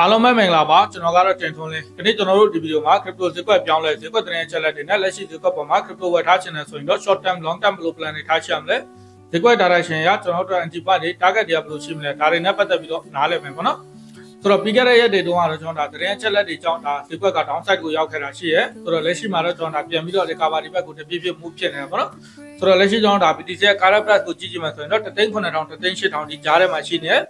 အားလုံးပဲမင်္ဂလာပါကျွန်တော်ကတော့တင်ထွန်းလင်းဒီနေ့ကျွန်တော်တို့ဒီဗီဒီယိုမှာ crypto ဈေးကွက်ပြောင်းလဲဈေးကွက်သတင်းအချက်အလက်တွေနဲ့လက်ရှိဈေးကွက်ပေါ်မှာ crypto ဝယ်ထားချင်တယ်ဆိုရင်တော့ short term long term ဘယ်လို plan တွေထားချင်ရမလဲဈေးကွက် direction ရကျွန်တော်တို့ anti part တွေ target တွေကဘယ်လိုရှိမလဲဒါတွေနဲ့ပတ်သက်ပြီးတော့နားလည်မယ်ပေါ့နော်ဆိုတော့ပြီးခဲ့တဲ့ရက်တွေတုန်းကတော့ကျွန်တော်ဒါသတင်းအချက်အလက်တွေကြောင့်ဒါဈေးကွက်က downside ကိုရောက်ခဲ့တာရှိရဲဆိုတော့လက်ရှိမှာတော့ကျွန်တော်ဒါပြန်ပြီးတော့ recovery ဘက်ကိုတပြည့်ပြည့် move ဖြစ်နေတယ်ပေါ့နော်ဆိုတော့လက်ရှိကျွန်တော်ဒါ BTC ရဲ့ current price ကိုကြည့်ကြည့်မှဆိုရင်တော့3,9000 3,8000ဒီကြားထဲမှာရှိနေတယ်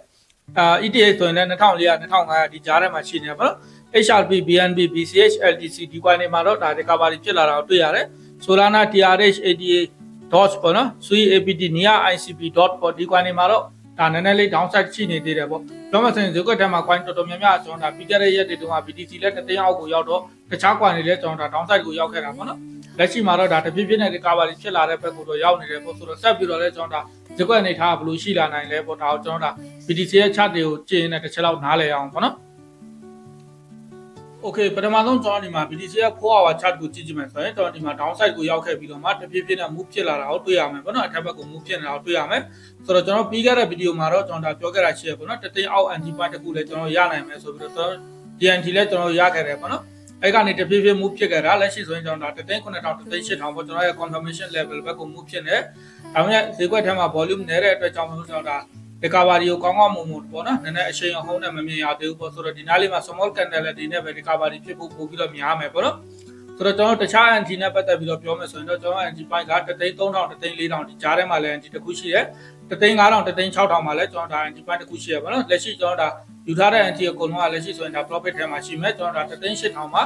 အာ ETA ဆိုရင်လည်း2400 2500ဒီကြားထဲမှာရှိနေတယ်ပေါ့နော် HRP BNB BCH LTC ဒီ coin တွေမှာတော့ဒါ recovery ဖြစ်လာတာကိုတွေ့ရတယ်။ Solana TRH ADA dots ပေါ့နော် SUI APT NIA ICP dot ပေါ့ဒီ coin တွေမှာတော့ဒါနည်းနည်းလေး downside ရှိနေသေးတယ်ပေါ့။ပြောမှဆိုရင်ဈေးကွက်ထဲမှာ coin တော်တော်များများကျွန်တော်ဒါပြီးခဲ့တဲ့ရက်တွေတုန်းက BTC လည်းတစ်သိန်းအောက်ကိုရောက်တော့တခြား coin တွေလည်းကျွန်တော်ဒါ downside ကိုရောက်ခဲ့တာပေါ့နော်။လက်ရှိမှာတော့ဒါတပြည့်ပြည့်နဲ့ recovery ဖြစ်လာတဲ့ဘက်ကိုတော့ရောက်နေတယ်ပေါ့ဆိုတော့ဆက်ပြီးတော့လည်းကျွန်တော်ဒါ ဈေးကွက်အနေထားကဘယ်လိုရှိလာနိုင်လဲပေါ့ဒါကိုကျွန်တော်ဒါ BTC ရဲ့ chart တွေကိုကြည့်နေတစ်ချက်လောက်နားလည်အောင်ပေါ့နော်။ Okay ပထမဆုံးကျွန်တော်ဒီမှာ BTC ရဲ့4 hour chart ကိုကြည့်ကြည့်မယ်ဆိုရင်ကျွန်တော်ဒီမှာ downside ကိုရောက်ခဲ့ပြီးတော့မှတဖြည်းဖြည်းနဲ့ move ဖြစ်လာတာကိုတွေ့ရမယ်ပေါ့နော်အထက်ဘက်ကို move ဖြစ်နေတာကိုတွေ့ရမယ်ဆိုတော့ကျွန်တော်ပြီးခဲ့တဲ့ဗီဒီယိုမှာတော့ကျွန်တော်ဒါပြောခဲ့တာရှိရပေါ့နော်တသိန်းအောက် anti part တစ်ခုလည်းကျွန်တော်ရနိုင်မယ်ဆိုပြီးတော့ကျွန်တော် DNT လည်းကျွန်တော်ရခဲ့တယ်ပေါ့နော် အဲ့ကနေတဖြည်းဖြည်း move ဖြစ်ခဲ့တာလက်ရှိဆိုရင်ကျွန်တော်ဒါတသိန်း9000တသိန်း8000ပေါ့ကျွန်တော်ရဲ့ confirmation level ဘက်ကို move ဖြစ်နေဒါပေမဲ့ဈေးကွက်ထဲမှာ volume နည်းတဲ့အတွက်ကြောင့်မို့ကျွန်တော်ဒါ recovery ကိုကောင်းကောင်းမွန်မွန်ပေါ့နော်နည်းနည်းအရှိန်အဟုန်နဲ့မမြင်ရသေးဘူးပေါ့ဆိုတော့ဒီနားလေးမှာ small candle တွေနဲ့ပဲ recovery ဖြစ်ဖို့ပို့ပြီးတော့များမယ်ပေါ့နော် ဆိုတော့ကျွန်တော်တခြား NT နဲ့ပတ်သက်ပြီးတော့ပြောမယ်ဆိုရင်တော့ကျွန်တော် NT point ကတသိန်း3000တသိန်း4000ဒီကြားထဲမှာလည်း NT တစ်ခုရှိတယ်တသိန်း9000တသိန်း6000မှာလည်းကျွန်တော်ဒါ NT point တစ်ခုရှိရပါတော့လက်ရှိကျွန်တော်ဒါယူထားတဲ့ NT အကုန်လုံးကလက်ရှိဆိုရင်ဒါ profit ထဲမှာရှိမယ်ကျွန်တော်ဒါတသိန်း8000မှာ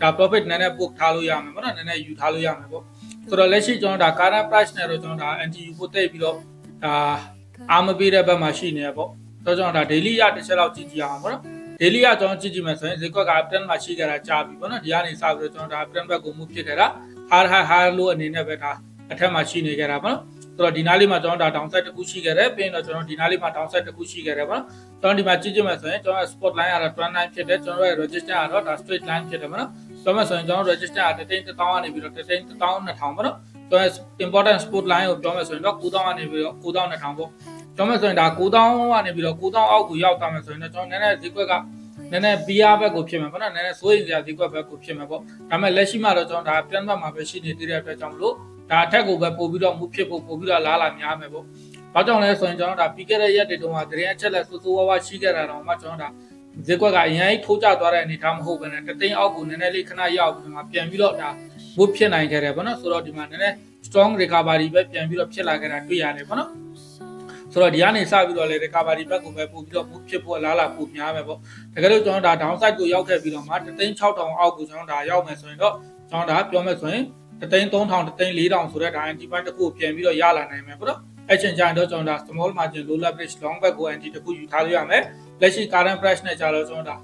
ဒါ profit နည်းနည်းပို့ထားလို့ရမယ်ပေါ့နော်နည်းနည်းယူထားလို့ရမယ်ပေါ့ဆိုတော့လက်ရှိကျွန်တော်ဒါ current price နဲ့တော့ကျွန်တော်ဒါ NTU ကိုတိတ်ပြီးတော့ဒါအားမပေးတဲ့ဘက်မှာရှိနေရပေါ့တော့ကျွန်တော်ဒါ daily ရတစ်ချက်လောက်ကြည့်ကြည့်အောင်ပေါ့နော် daily ရကျွန်တော်ကြည့်ကြည့်မယ်ဆိုရင်ဈေးကွက်က uptrend မှာရှိကြတာကြာပြီပေါ့နော်ဒီကနေစပြီးတော့ကျွန်တော်ဒါ uptrend ဘက်ကို move ဖြစ်ခဲ့တာ hard hard hard လို့အနေနဲ့ပဲဒါအထက်မှာရှိနေကြတာပေါ့နော်ဆိုတော့ဒီနားလေးမှာကျွန်တော်ဒါ downside တစ်ခုရှိခဲ့တယ်ပြီးရင်တော့ကျွန်တော်ဒီနားလေးမှာ downside တစ်ခုရှိခဲ့တယ်ပေါ့နော်ကျွန်တော်ဒီမှာကြည့်ကြည့်မယ်ဆိုရင်ကျွန်တော် spot line ကတော့ trend line ဖြစ်တယ်ကျွန်တော်ရဲ့ register ကတော့ဒါ straight line ဖြစ်တယ်ပေါ့နော်ဆိုတော့ဆိုရင်ကျွန်တော် register ကတသိန်း1000ကနေပြီးတော့တသိန်း1000 2000ပေါ့နော်ကျွန်တော် important sport line ကိုပြောမယ်ဆိုရင်တော့9000ကနေပြီးတော့9200ပေါ့ ကျွန်တော်ဆိုရင်ဒါ9000ကနေပြီးတော့9000အောက်ကိုရောက်သွားမယ်ဆိုရင်တော့ကျွန်တော်နည်းနည်းဈေးကွက်ကနည်းနည်း BR ဘက်ကိုဖြစ်မှာပေါ့နော်နည်းနည်းစိုးရိမ်စရာဈေးကွက်ဘက်ကိုဖြစ်မှာပေါ့ဒါပေမဲ့လက်ရှိမှာတော့ကျွန်တော်ဒါ plan ဘက်မှာပဲရှိနေသေးတဲ့အတွက်ကြောင့်မလို့ဒါအထက်ကိုပဲပို့ပြီးတော့မူဖြစ်ဖို့ပို့ပြီးတော့လားလာများမယ်ပေါ့ဘာကြောင့်လဲဆိုရင်ကျွန်တော်ဒါပြီးခဲ့တဲ့ရက်တွေတုန်းကတရင်အချက်လက်စိုးစိုးဝါးဝါရှိခဲ့တာတော့မှကျွန်တော်ဒါဈေးကွက်ကအရင်ထိုးကျသွားတဲ့အနေအထားမဟုတ်ဘဲနဲ့တသိန်းအောက်ကိုနည်းနည်းလေးခဏရောက်ပြီးမှပြန်ပြီးတော့ဒါဘုတ်ဖြစ်နိုင်ခဲ့တယ်ပေါ့နော်ဆိုတော့ဒီမှာနည်းနည်း strong recovery ပဲပြန်ပြီးတော့ဖြစ်လာခဲ့တာတွေ့ရတယ်ပေါ့နော် ဆိုတော့ဒီကနေစပြီးတော့လေ recovery ဘက်ကိုပဲပို့ပြီးတော့ move ဖြစ်ဖို့အလားအလာပိုများမယ်ပေါ့တကယ်လို့ကျွန်တော်ဒါ downside ကိုရောက်ခဲ့ပြီးတော့မှ36000အောက်ကိုကျွန်တော်ဒါရောက်မယ်ဆိုရင်တော့ကျွန်တော်ဒါပြောမယ်ဆိုရင်33000 34000ဆိုတဲ့ဒါ anti point တစ်ခုကိုပြန်ပြီးတော့ရလာနိုင်မယ်ပေါ့နော်အဲ့ချိန်ကျရင်တော့ကျွန်တော်ဒါ small margin low leverage long back ကို anti တစ်ခုယူထားလို့ရမယ်လက်ရှိ current price နဲ့ကြာတော့ကျွန်တော်ဒါ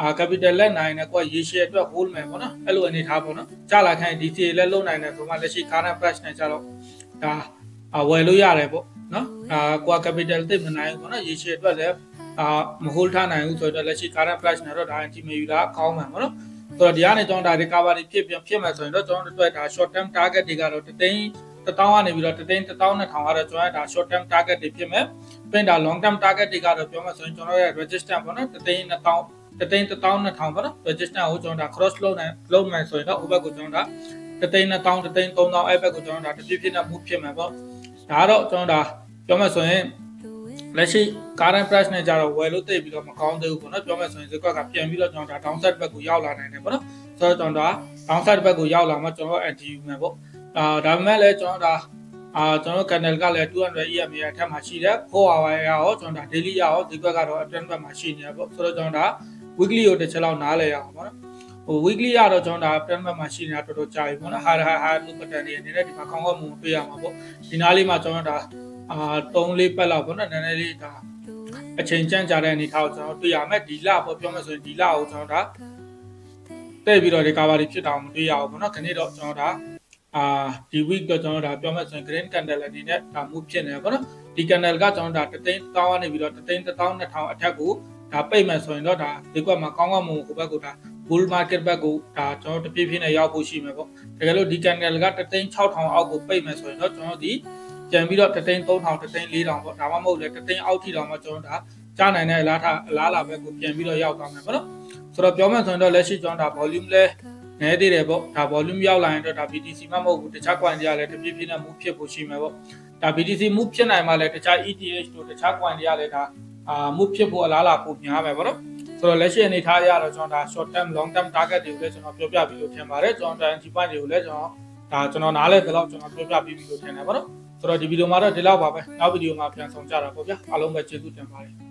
အာ capital လက်နိုင်နဲ့ကိုရေရှည်အတွက် hold မယ်ပေါ့နော်အဲ့လိုအနေထားပေါ့နော်ကြာလာခိုင်း DCA လက်လုံးနိုင်တယ်ဆိုမှလက်ရှိ current price နဲ့ကြာတော့ဒါဝယ်လို့ရတယ်ပေါ့ နော်အာကို capital သိမနိုင်ဘူးပေါ့နော်ရေရှည်အတွက်လည်းအာမ hold ထားနိုင်ဘူးဆိုတော့လက်ရှိ current price နဲ့တော့ဒါ anti မယူတာကောင်းမှာပေါ့နော်ဆိုတော့ဒီကနေကျွန်တော်ဒါ recovery ဖြစ်ပြန်ဖြစ်မယ်ဆိုရင်တော့ကျွန်တော်တို့အတွက်ဒါ short term target တွေကတော့တသိန်း1000ကနေပြီးတော့တသိန်း1000 2000ကတော့ကျွန်တော်ဒါ short term target တွေဖြစ်မယ်ပြင်ဒါ long term target တွေကတော့ပြောမှဆိုရင်ကျွန်တော်ရဲ့ register ပေါ့နော်တသိန်း1000တသိန်း1000 2000ပေါ့နော် register ကိုကျွန်တော်ဒါ cross လုပ်နိုင်လုပ်နိုင်ဆိုရင်တော့ over ကိုကျွန်တော်ဒါတသိန်း1000တသိန်း3000အဲ့ဘက်ကိုကျွန်တော်ဒါတပြည့်ပြည့်နဲ့ move ဖြစ်မယ်ပေါ့ဒါကတော့ကျွန်တော်ဒါ ပြောမှဆိုရင်လက်ရှိ current price နဲ့ကြတော့ဝယ်လို့တိတ်ပြီးတော့မကောင်းသေးဘူးပေါ့နော်ပြောမှဆိုရင်ဈေးကွက်ကပြန်ပြီးတော့ကျွန်တော်ဒါ downside ဘက်ကိုရောက်လာနိုင်တယ်ပေါ့နော်ဆိုတော့ကျွန်တော်ဒါ downside ဘက်ကိုရောက်လာမှကျွန်တော် anti ယူမယ်ပေါ့အာဒါပေမဲ့လည်းကျွန်တော်ဒါအာကျွန်တော် channel ကလည်း200 EMA အထက်မှာရှိတယ်4 hour ရရောကျွန်တော်ဒါ daily ရရောဈေးကွက်ကတော့ attend ဘက်မှာရှိနေရပေါ့ဆိုတော့ကျွန်တော်ဒါ weekly ကိုတစ်ချက်လောက်နားလဲရအောင်ပေါ့နော်ဟို weekly ရတော့ကျွန်တော်ဒါ attend ဘက်မှာရှိနေတာတော်တော်ကြာပြီပေါ့နော် high high high လို့ပတ်တန်နေနေနဲ့ဒီမှာကောင်းကောင်းမွန်တွေ့ရမှာပေါ့ဒီနားလေးမှာကျွန်တော်ဒါ အာ3လေးပတ်လောက်ပေါ့နော်နည်းနည်းလေးဒါအချိန်ကြန့်ကြာတဲ့အနေထားကိုကျွန်တော်တွေ့ရမယ်ဒီလပေါ့ပြောမယ်ဆိုရင်ဒီလကိုကျွန်တော်ဒါတဲ့ပြီးတော့ recovery ဖြစ်တာမတွေ့ရအောင်ပေါ့နော်ခဏတော့ကျွန်တော်ဒါအာဒီ week တော့ကျွန်တော်ဒါပြောမယ်ဆိုရင် green candle အနေနဲ့ဒါ move ဖြစ်နေပါတော့ဒီ candle ကကျွန်တော်ဒါတသိန်းတောင်းကနေပြီးတော့တသိန်း1200အထက်ကိုဒါပိတ်မယ်ဆိုရင်တော့ဒါဒီကွက်မှာကောင်းကောင်းမွန်ဟိုဘက်ကိုဒါ bull market ဘက်ကိုဒါကျွန်တော်တပြည့်ပြည့်နဲ့ရောက်ဖို့ရှိမယ်ပေါ့တကယ်လို့ဒီ candle ကတသိန်း6000အောက်ကိုပိတ်မယ်ဆိုရင်တော့ကျွန်တော်ဒီ ပြန်ပြီးတော့တသိန်း3000တသိန်း4000ပေါ့ဒါမှမဟုတ်လေတသိန်းအောက်ထိတောင်မှကျွန်တော်ဒါကြားနိုင်တဲ့အလားထားအလားလာပဲကိုပြန်ပြီးတော့ရောက်သွားမယ်ပေါ့နော်ဆိုတော့ပြောမှဆိုရင်တော့လက်ရှိကျွန်တော်ဒါ volume လဲနည်းသေးတယ်ပေါ့ဒါ volume ရောက်လာရင်တော့ဒါ BTC မှမဟုတ်ဘူးတခြား coin တွေကလည်းတဖြည်းဖြည်းနဲ့ move ဖြစ်ဖို့ရှိမယ်ပေါ့ဒါ BTC move ဖြစ်နိုင်မှလည်းတခြား ETH တို့တခြား coin တွေကလည်းဒါအာ move ဖြစ်ဖို့အလားလာပိုများမယ်ပေါ့နော်ဆိုတော့လက်ရှိအနေထားအရတော့ကျွန်တော်ဒါ short term long term target တွေကိုလည်းကျွန်တော်ပြောပြပြီးလို့ထင်ပါတယ်ကျွန်တော် anti point တွေကိုလည်းကျွန်တော်ဒါကျွန်တော်နားလဲတဲ့လောက်ကျွန်တော်ပြောပြပြီးပြီလို့ထင်တယ်ပေါ့နော် ဆိုတော့ဒီဗီဒီယိုမှာတော့ဒီလောက်ပါပဲနောက်ဗီဒီယိုမှာပြန်ဆောင်ကြတာပေါ့ဗျာအားလုံးပဲကျေးဇူးတင်ပါတယ်